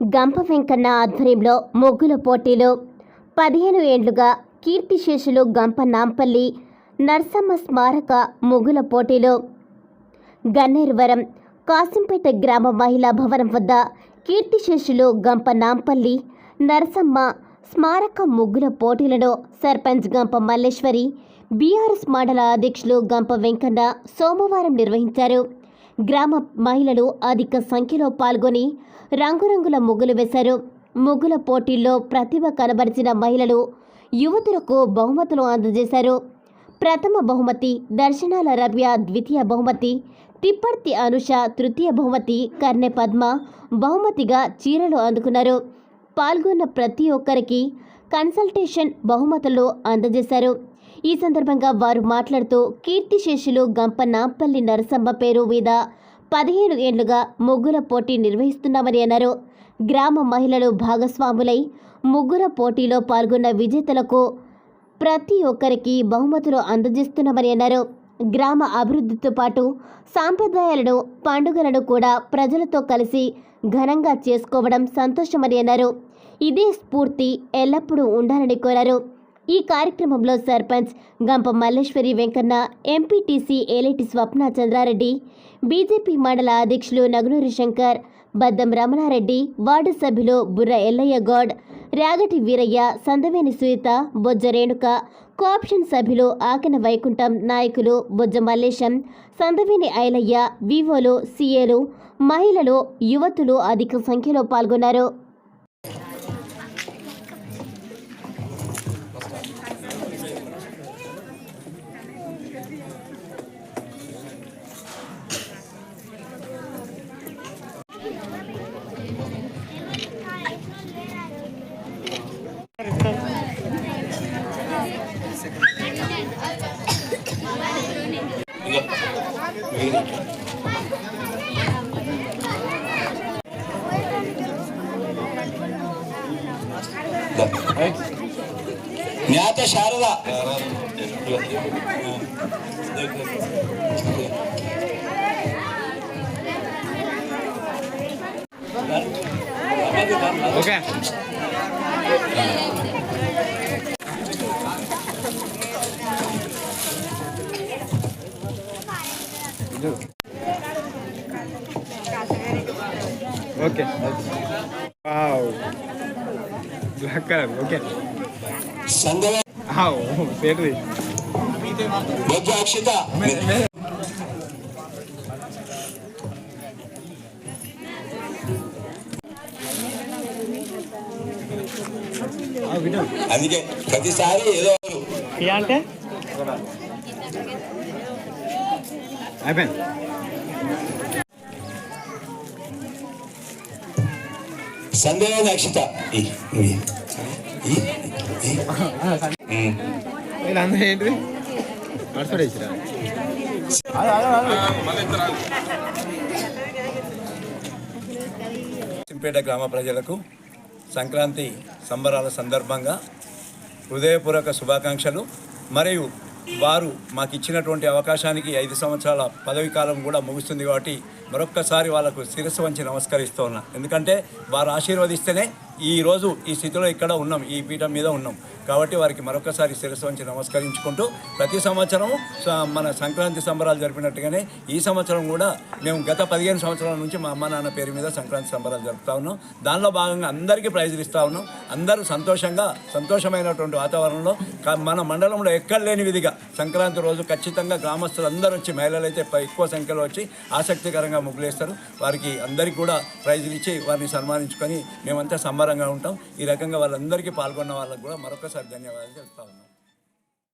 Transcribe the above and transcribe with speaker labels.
Speaker 1: గంప వెంకన్న ఆధ్వర్యంలో ముగ్గుల పోటీలు. పదిహేను ఏండ్లుగా కీర్తిశేషులు గంప నాంపల్లి నర్సమ్మ స్మారక ముగ్గుల పోటీలు. గన్నేరువరం కాసింపేట గ్రామ మహిళా భవనం వద్ద కీర్తిశేషులు గంప నాంపల్లి నరసమ్మ స్మారక ముగ్గుల పోటీలను సర్పంచ్ గంప మల్లేశ్వరి బీఆర్ఎస్ మండల అధ్యక్షులు గంప వెంకన్న సోమవారం నిర్వహించారు. గ్రామ మహిళలు అధిక సంఖ్యలో పాల్గొని రంగురంగుల ముగ్గులు వేశారు. ముగ్గుల పోటీల్లో ప్రతిభ కనబరిచిన మహిళలు యువతులకు బహుమతులు అందజేశారు. ప్రథమ బహుమతి దర్శనాల రవ్య ద్వితీయ బహుమతి తిప్పర్తి అనుష తృతీయ బహుమతి కర్ణె పద్మ బహుమతిగా చీరలు అందుకున్నారు. పాల్గొన్న ప్రతి ఒక్కరికి కన్సల్టేషన్ బహుమతులు అందజేశారు. ఈ సందర్భంగా వారు మాట్లాడుతూ కీర్తిశేషులు గంపనాంపల్లి నరసమ్మ పేరు మీద పదిహేను ఏళ్ళుగా ముగ్గుల పోటీ నిర్వహిస్తున్నామని అన్నారు. గ్రామ మహిళలు భాగస్వాములై ముగ్గుల పోటీలో పాల్గొన్న విజేతలకు ప్రతి ఒక్కరికి బహుమతులు అందజేస్తున్నామని అన్నారు. గ్రామ అభివృద్ధితో పాటు సాంప్రదాయాలను పండుగలను కూడా ప్రజలతో కలిసి ఘనంగా చేసుకోవడం సంతోషమని అన్నారు. ఇదే స్ఫూర్తి ఎల్లప్పుడూ ఉండాలని కోరారు. ఈ కార్యక్రమంలో సర్పంచ్ గంప మల్లేశ్వరి వెంకన్న ఎంపీటీసీ ఏలేటి స్వప్న చంద్రారెడ్డి బీజేపీ మండల అధ్యక్షులు నగునూరి శంకర్ బద్దం రమణారెడ్డి వార్డు సభ్యులు బుర్ర ఎల్లయ్య గౌడ్ రాగటి వీరయ్య సందవేని సునీత బొజ్జ రేణుక కోఆప్షన్ సభ్యులు ఆకన వైకుంఠం నాయకులు బొజ్జ మల్లేశం సందవేని ఐలయ్య వివోలు సీఏలు మహిళలు యువతులు అధిక సంఖ్యలో పాల్గొన్నారు.
Speaker 2: జ్ఞాత Sharada
Speaker 3: okay okay wow black colour okay
Speaker 2: సంగవ
Speaker 3: have పేరుది
Speaker 2: బొజ్జ అక్షిత అందుకే ప్రతిసారి ఏదో
Speaker 3: అంటే? అయిపోయింది
Speaker 2: సందేహం
Speaker 3: నడుచుడేసిరా
Speaker 4: సింపేట గ్రామ ప్రజలకు సంక్రాంతి సంబరాల సందర్భంగా హృదయపూర్వక శుభాకాంక్షలు. మరియు వారు మాకు ఇచ్చినటువంటి అవకాశానికి ఐదు సంవత్సరాల పదవి కాలం కూడా ముగుస్తుంది కాబట్టి మరొక్కసారి వాళ్ళకు శిరస్సు వంచి నమస్కరిస్తూ ఉన్నా. ఎందుకంటే వారు ఆశీర్వదిస్తేనే ఈ రోజు ఈ స్థితిలో ఇక్కడ ఉన్నాం ఈ పీఠం మీద ఉన్నాం. కాబట్టి వారికి మరొకసారి శిరస్సు వంచి నమస్కరించుకుంటూ ప్రతి సంవత్సరం స- మన సంక్రాంతి సంబరాలు జరిపినట్టుగానే ఈ సంవత్సరం కూడా మేము గత పదిహేను సంవత్సరాల నుంచి మా అమ్మ నాన్న పేరు మీద సంక్రాంతి సంబరాలు జరుపుతా ఉన్నాం. దానిలో భాగంగా అందరికీ ప్రైజులు ఇస్తూ ఉన్నాం. అందరూ సంతోషంగా సంతోషమైనటువంటి వాతావరణంలో మన మండలంలో ఎక్కడ లేని విధిగా సంక్రాంతి రోజు ఖచ్చితంగా గ్రామస్తులు అందరూ వచ్చి మహిళలు అయితే ఎక్కువ సంఖ్యలో వచ్చి ఆసక్తికరంగా ముగ్గులేస్తారు. వారికి అందరికీ కూడా ప్రైజులు ఇచ్చి వారిని సన్మానించుకొని మేమంతా సంబరంగా ఉంటాం. ఈ రకంగా వాళ్ళందరికీ పాల్గొన్న వాళ్ళకు కూడా మరొకసారి ధన్యవాదాలు చెప్తా ఉన్నాం.